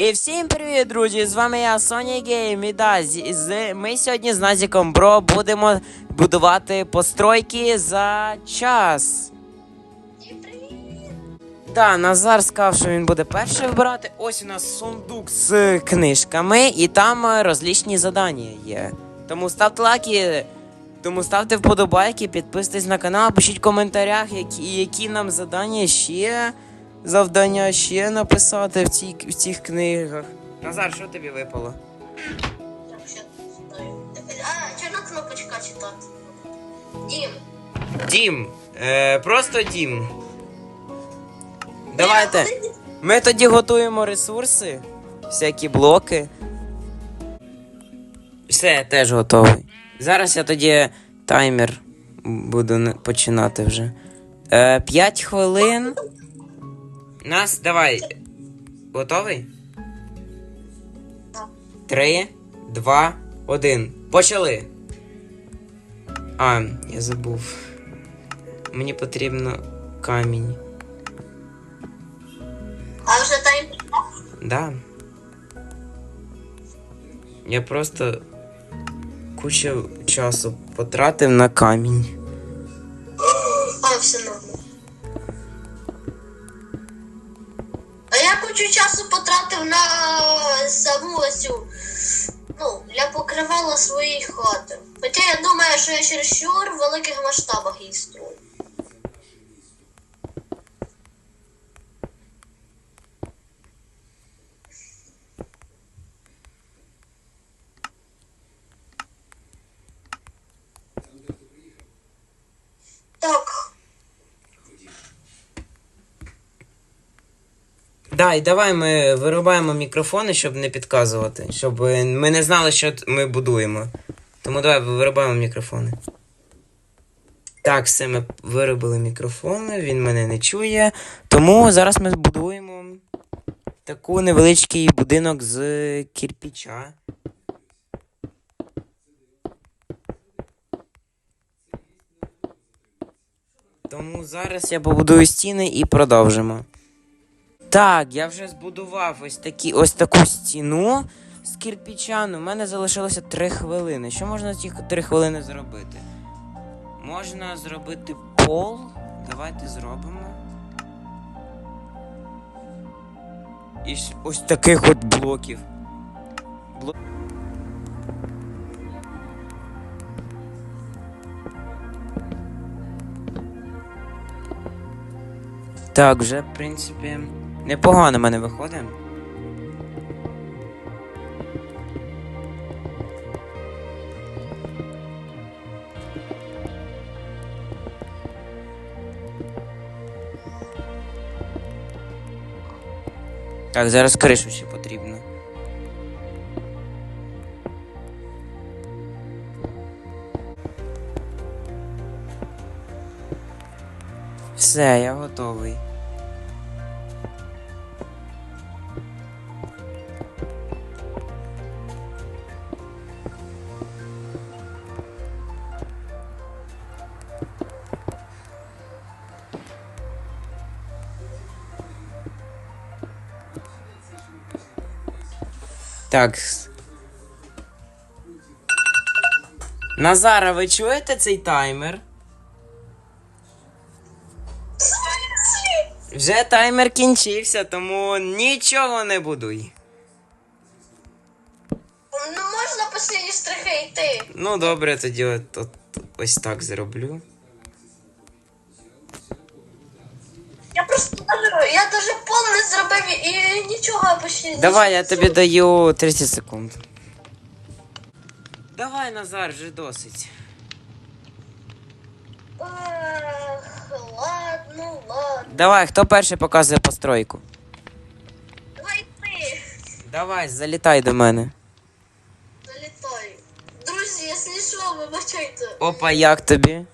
І всім привіт, друзі! З вами я Sony Game. І да, з, з- ми сьогодні з Назіком Бро будемо будувати постройки за час. Да, Назар сказав, що він буде перший вибирати. Ось у нас сундук з книжками, і там розлічні задання є. Тому ставте лайки, тому ставте вподобайки, підписуйтесь на канал, пишіть в коментарях, які, які нам задання ще завдання ще написати в, цій, в цих книгах. Назар, що тобі випало? Я. А, чорна кнопочка читати. Дім. Дім. Е, просто дім. Давайте. Ми тоді готуємо ресурси, всякі блоки. Все, я теж готовий. Зараз я тоді таймер буду починати вже. Е, 5 хвилин. Нас, давай. Готовий? Три, два, один. Почали. А, я забув. Мені потрібно камінь. А вже тайм. Да. Я просто кучу часу потратив на камінь. Кучу часу потратив на саму цю. Ну, для покривала своєї хати. Хоча я думаю, що я чересчур в великих масштабах її строю. Так, Да, і давай ми вирубаємо мікрофони, щоб не підказувати, щоб ми не знали, що ми будуємо. Тому давай вирубаємо мікрофони. Так, все, ми виробили мікрофони, він мене не чує. Тому зараз ми будуємо таку невеличкий будинок з кирпича. Тому зараз я побудую стіни і продовжимо. Так, я вже збудував ось такі, ось таку стіну з кирпича. Ну, У мене залишилося 3 хвилини. Що можна за ці 3 хвилини зробити? Можна зробити пол. Давайте зробимо. І ось таких от блоків. Бло... Так, вже, в принципі, непогано в мене виходить. Так, зараз кришу ще потрібно. Все, я готовий. Так. Назара, ви чуєте цей таймер? Вже таймер кінчився, тому нічого не будуй. Ну можна посильні штрихи йти. Ну добре, тоді от, от, ось так зроблю. Я просто я даже зробив і нічого почти. Давай, я тобі даю 30 секунд. Давай, Назар, вже досить. Ех, ладно, ладно. Давай, хто перший показує постройку? Давай ти. Давай, залітай до мене. Залітай. Друзі, якщо що, вибачайте. Опа, як тобі?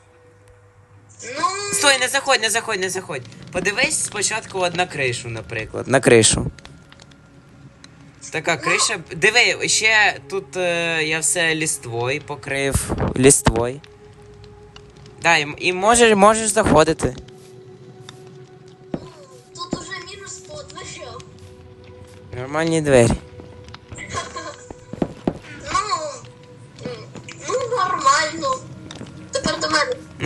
Ну, Стой, не заходь, не заходь, не заходь. Подивись спочатку от на кришу, наприклад. На кришу. Така криша. Диви, ще тут е, я все ліствою покрив. Ліствою. Да, і, і можеш, можеш заходити. тут уже мінус по дверям. Нормальні двері.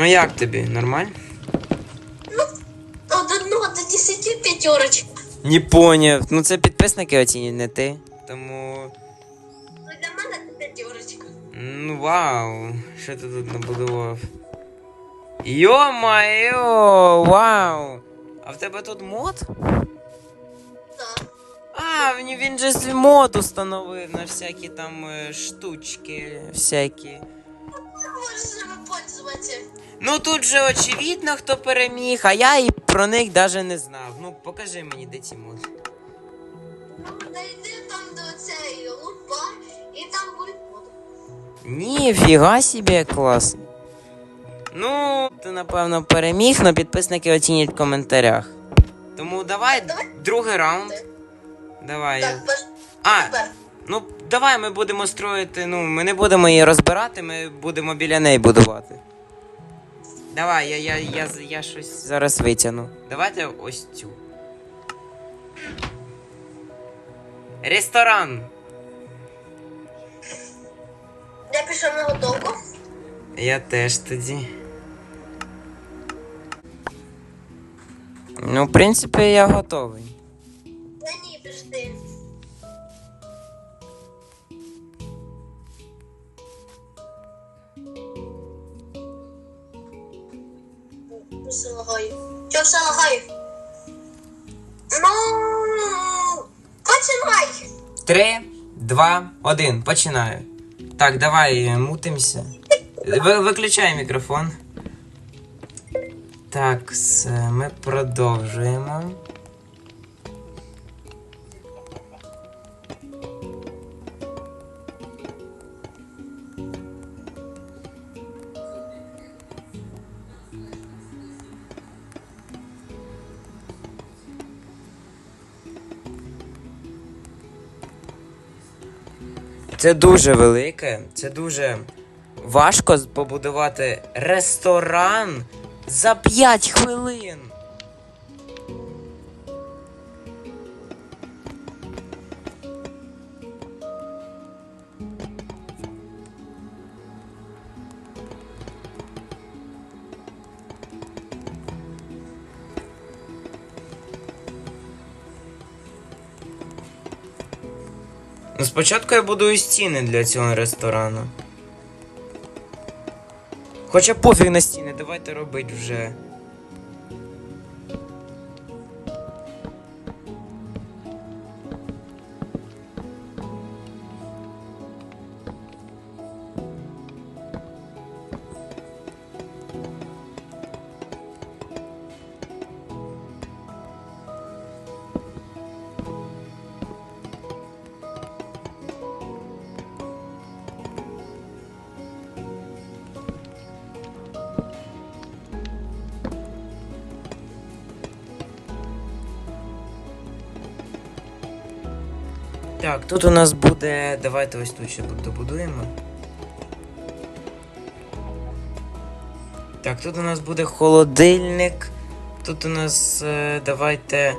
Ну як тобі? Нормально? Ну, од одного до десяти п'ятерочок. Не поняв. Ну це підписники оцінюють, не ти. Тому. Ну, для мене це п'ятерочка. Ну вау. Що ти тут набудував? Йо-майо! Вау! А в тебе тут мод? Так. А, він, він же свій мод установив на всякі там е, штучки, всякі. Можеш ними пользуватися. Ну тут же очевидно, хто переміг, а я і про них даже не знав. Ну покажи мені, де ці моди. Ну, Зайди там до цієї лупа і там будуть воду. Ніфіга собі клас. Ну, ти напевно переміг, але підписники оцінять в коментарях. Тому давай Давай. другий раунд. Давай. Так, перш- А, тепер. ну давай ми будемо строїти. Ну, ми не будемо її розбирати, ми будемо біля неї будувати. Давай, я, я, я, я щось зараз витягну. Давайте ось цю. Ресторан. Я пішов на готовку. Я теж тоді. Ну, в принципі, я готовий. Та ні, пішти. Чого лагаю? Ну, починай. Три, два, один. Починаю. Так, давай е, мутимся. Ви, виключай мікрофон. Так, ми продовжуємо. Це дуже велике, це дуже важко побудувати ресторан за 5 хвилин. Ну, спочатку я будую стіни для цього ресторану. Хоча пофіг на стіни, давайте робити вже. Так, тут у нас буде. Давайте ось тут ще добудуємо. Так, тут у нас буде холодильник. Тут у нас. е, давайте.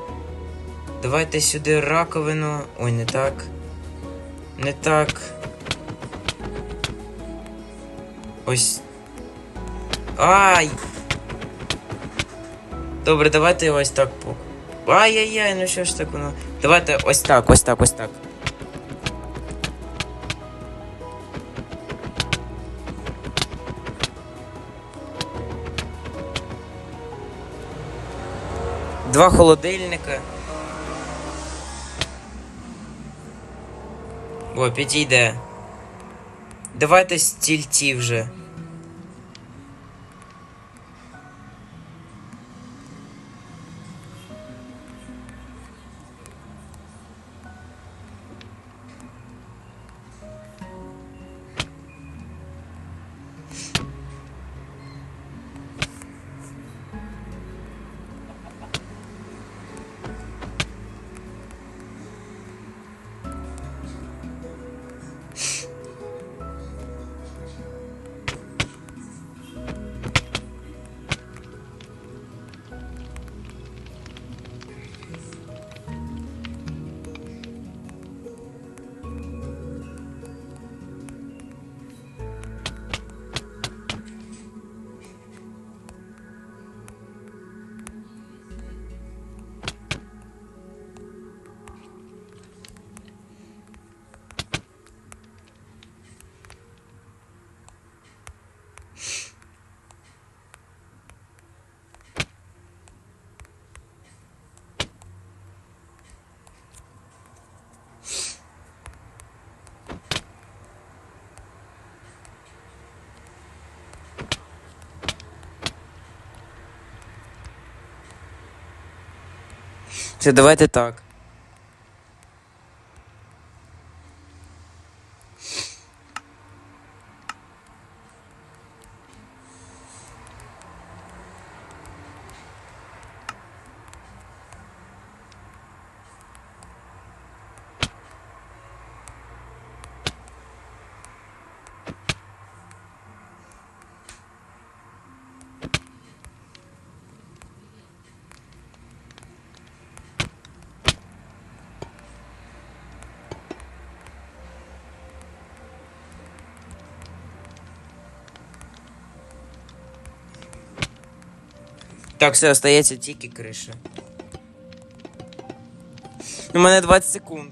Давайте сюди раковину. Ой, не так. Не так. Ось. Ай! Добре, давайте ось так. Ай-яй-яй, ну що ж так воно. Давайте ось так, ось так, ось так. Два холодильника. О, підійде. Давайте стільці вже. Все, давайте так. Так, все, остається тільки криша. У мене 20 секунд.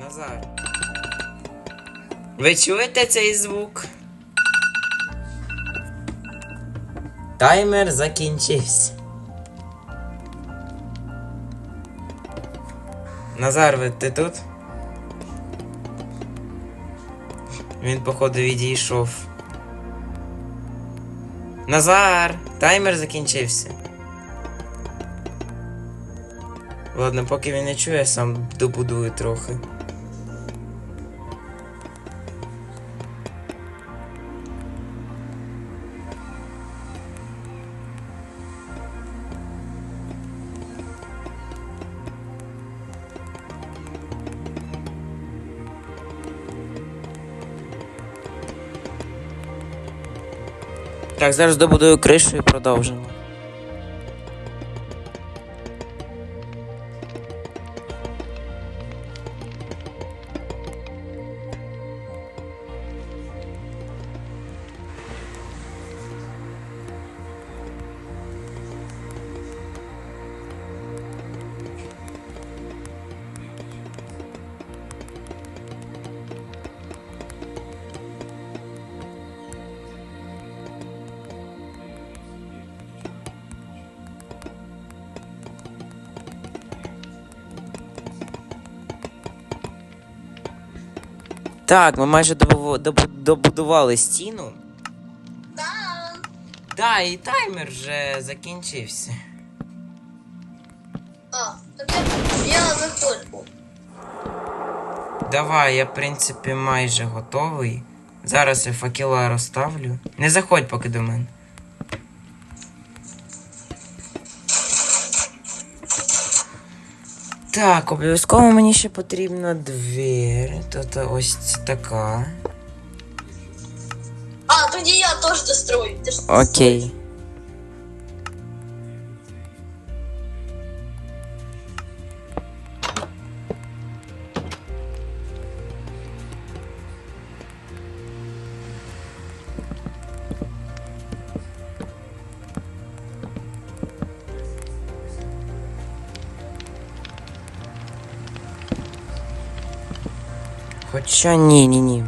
Назар. Ви чуєте цей звук? Таймер закінчився. Назар, ти тут? Він, походу, відійшов. Назар! Таймер закінчився. Ладно, поки він не чує, я сам добудую трохи. Так, зараз добудую кришу і продовжимо. Так, ми майже добу- добу- добудували стіну. Да. Да, і таймер вже закінчився. А. Я виходжу. Давай, я, в принципі, майже готовий. Зараз я факела розставлю. Не заходь поки до мене. Так, обов'язково мені ще потрібна двір. Тут ось така. А, тоді я теж дострою. Ти ж Окей. Хоча ні, ні, ні.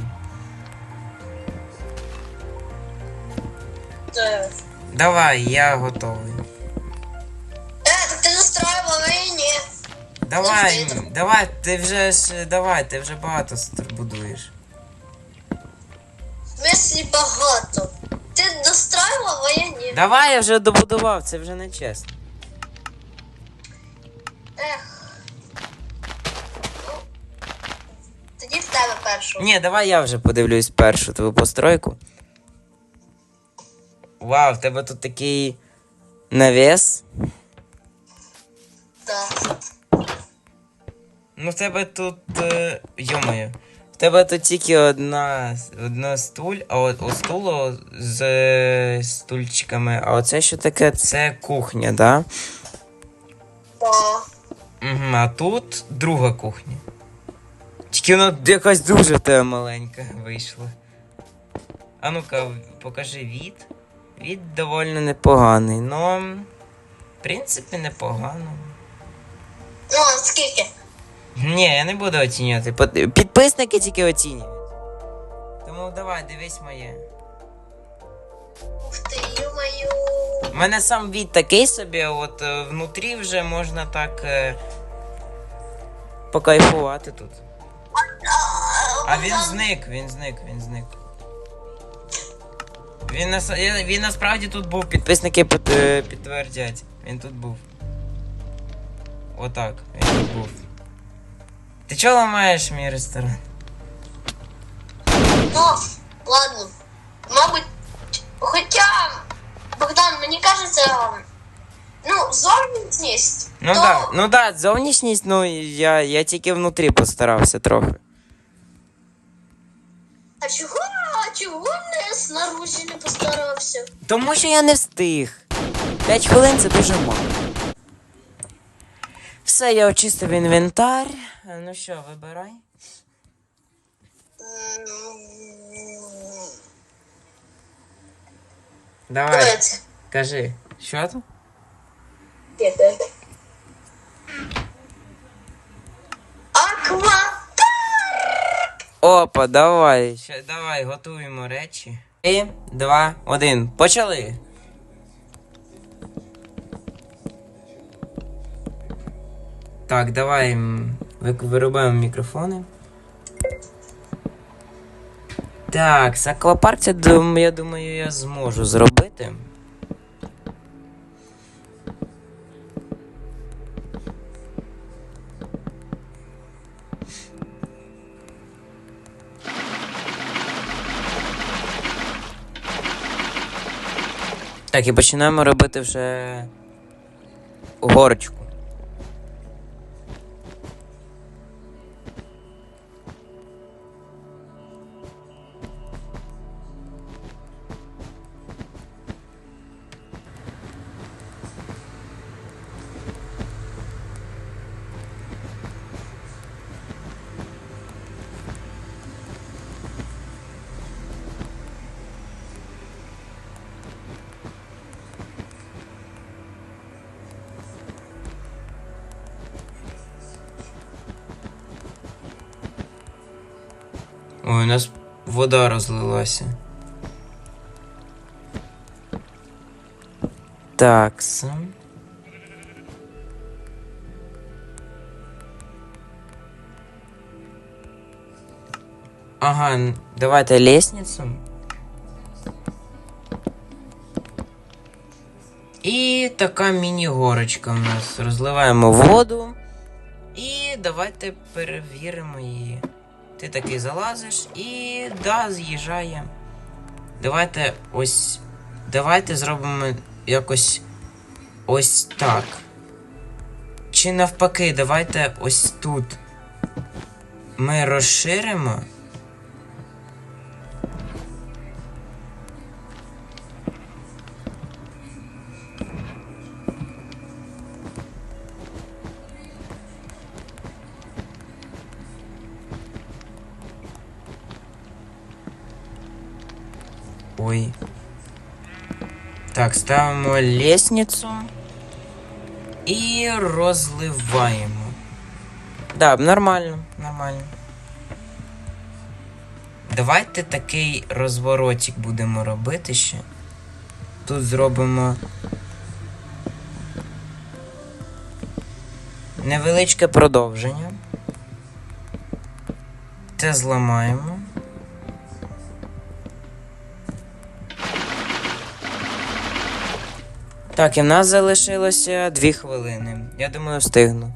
Давай, я готовий. Е, так ти достроював, а ні. Давай, м, давай, ти вже ж давай, ти вже багато стр- будуєш. В смислі багато. Ти достроював, а я ні. Давай, я вже добудував, це вже не чесно. Першу. Ні, давай я вже подивлюсь першу твою постройку. Вау, в тебе тут такий навіс. Так. Ну, в тебе тут. Е, йомаю. В тебе тут тільки одна, одна стуль, а от у стулу з стульчиками. А оце що таке? Це кухня, да? Так. Угу, а тут друга кухня. Вона якась дуже в маленька вийшла. А ну-ка, покажи від. Від доволі непоганий, но. В принципі, непогано. Ну, а скільки? Ні, я не буду оцінювати. Підписники тільки оцінюють. Тому давай, дивись моє. Ух ти, ю-маю. У мене сам від такий собі, от е, внутрі вже можна так е, покайфувати тут. А він зник, він зник, він зник. Він, нас, він насправді тут був, підписники під, е, підтвердять. Він тут був. Отак, він тут був. Ти чого ламаєш мій ресторан? Ну, ладно. Мабуть, хоча, Богдан, мені кажеться, ну, зовнішність. Ну то... так, ну да, зовнішність, ну я, я тільки внутрі постарався трохи. А чого, а чого не снаружи не постарався? Тому що я не встиг. 5 хвилин це дуже мало. Все, я очистив інвентар. Ну що, вибирай. Давай, кажи, що тут? Де? Аква. Опа, давай. Ще, давай, готуємо речі. І, два, один. Почали. Так, давай вирубаємо мікрофони. Так, аквапарк, я думаю, я зможу зробити. Так, і починаємо робити вже горочку. Ой, у нас вода розлилася. Так, сам. Ага, давайте лестницю. І така міні-горочка у нас. Розливаємо воду. І давайте перевіримо її. Ти такий залазиш і да, з'їжджає. Давайте ось. Давайте зробимо якось ось так. Чи навпаки, давайте ось тут. Ми розширимо. Так, ставимо лестницю і розливаємо. Да, нормально, нормально. Давайте такий розворотик будемо робити ще. Тут зробимо невеличке продовження. Це зламаємо. Так, і в нас залишилося дві хвилини. Я думаю, встигну.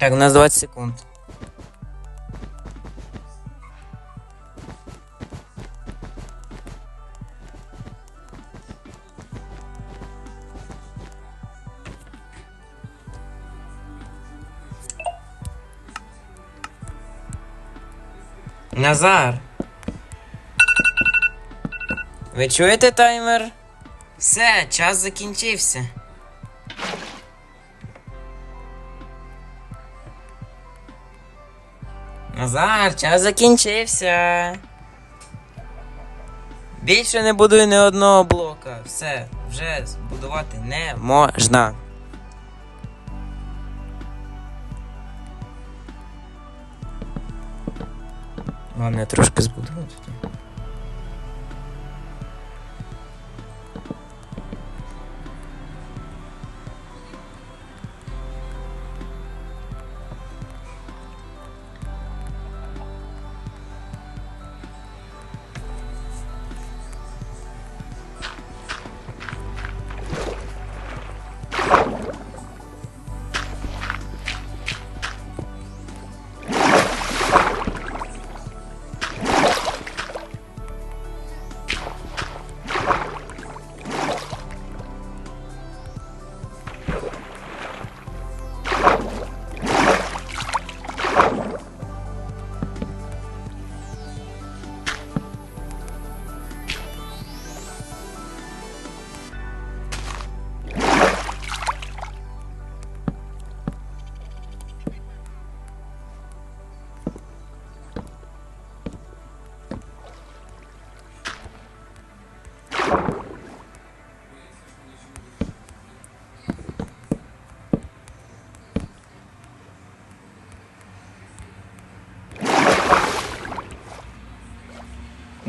Так, у нас 20 секунд. Назар. Ви чуєте таймер? Все, час закінчився. Назар, час закінчився. Більше не будуй ні одного блока. Все, вже збудувати не можна. Ладно, я трошки збудую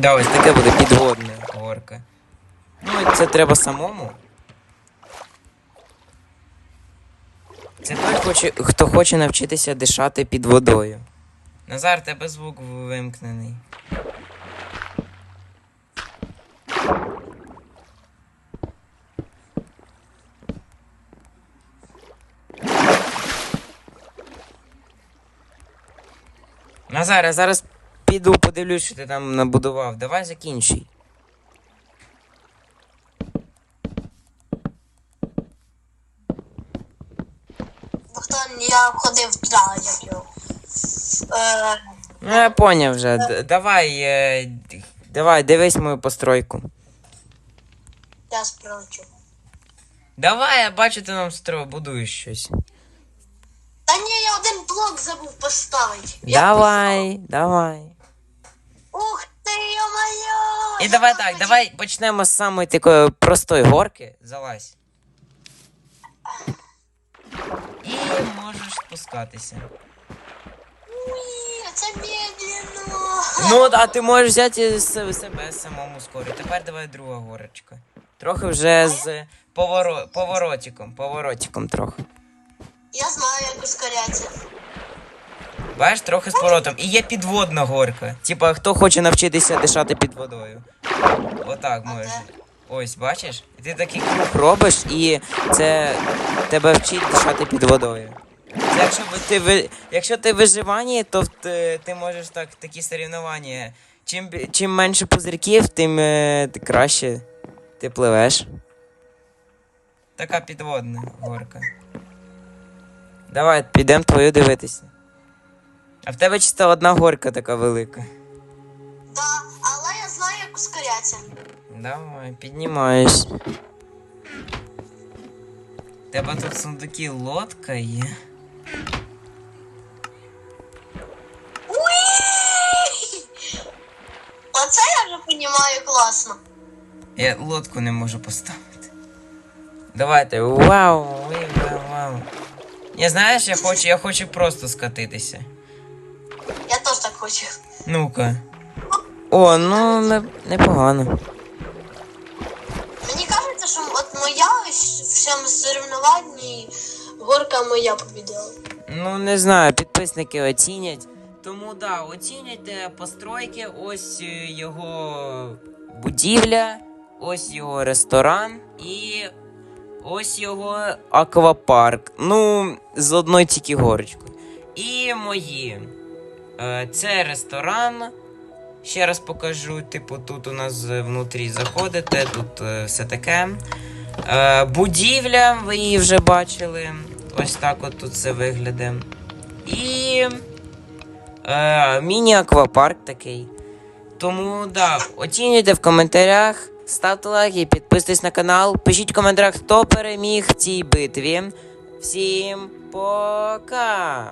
Да, ось таке буде підводне горка. Ну, це треба самому. Це той, хто хоче навчитися дишати під водою. Назар, тебе звук вимкнений. Назар, я зараз піду подивлюсь, що ти там набудував. Давай закінчуй. Богдан, я ходив туди, як його. Е, Ну, я поняв вже. Д- давай, е, д- давай, дивись мою постройку. я спрочу. Давай, я бачу, ти нам стро будуєш щось. Та ні, я один блок забув поставити. Я Давай, давай. поставив. Ух ти, йо-моє! І давай так давай почнемо з самої такої простої горки. Залазь. І можеш спускатися. Ні, це медленно. Ну, а ти можеш взяти с- себе самому скоро. Тепер давай друга горочка. Трохи вже з поворо... поворотиком, поворотиком трохи. Я знаю, як ускоряться. Бачиш, трохи з поворотом. І є підводна горка. Типа, хто хоче навчитися дишати під водою. Отак можеш. Ось, бачиш? І ти такий круг робиш, і це тебе вчить дишати під водою. Це якщо ти ви- якщо ти в виживанні, то ти, ти можеш так такі соревнування. Чим, чим менше пузирків, тим е, краще ти пливеш. Така підводна горка. Давай, підемо твою дивитися. А в тебе чисто одна горка така велика. Да, але я знаю, як ускоряться. Давай, піднімаюсь. В Тебе тут сундуки лодка є. Уі! Оце я вже розумію класно. Я лодку не можу поставити. Давайте. Вау, вау, вау. Не знаєш, я хочу, я хочу просто скатитися. Я теж так хочу. Ну-ка. О, ну не, непогано. Мені кажеться, що от моя в цьому соревнованні горка моя побідила. Ну, не знаю, підписники оцінять. Тому да, оцінюйте постройки, ось е, його будівля, ось його ресторан і ось його аквапарк. Ну, з одною тільки горочкою. І мої. Е, Це ресторан. Ще раз покажу, типу, тут у нас внутрі заходите, тут е, все таке. Е, будівля, ви її вже бачили. Ось так от тут все виглядає. І. Міні-аквапарк такий. Тому да, оцінюйте в коментарях, ставте лайки, підписуйтесь на канал, пишіть в коментарях, хто переміг в цій битві. Всім пока!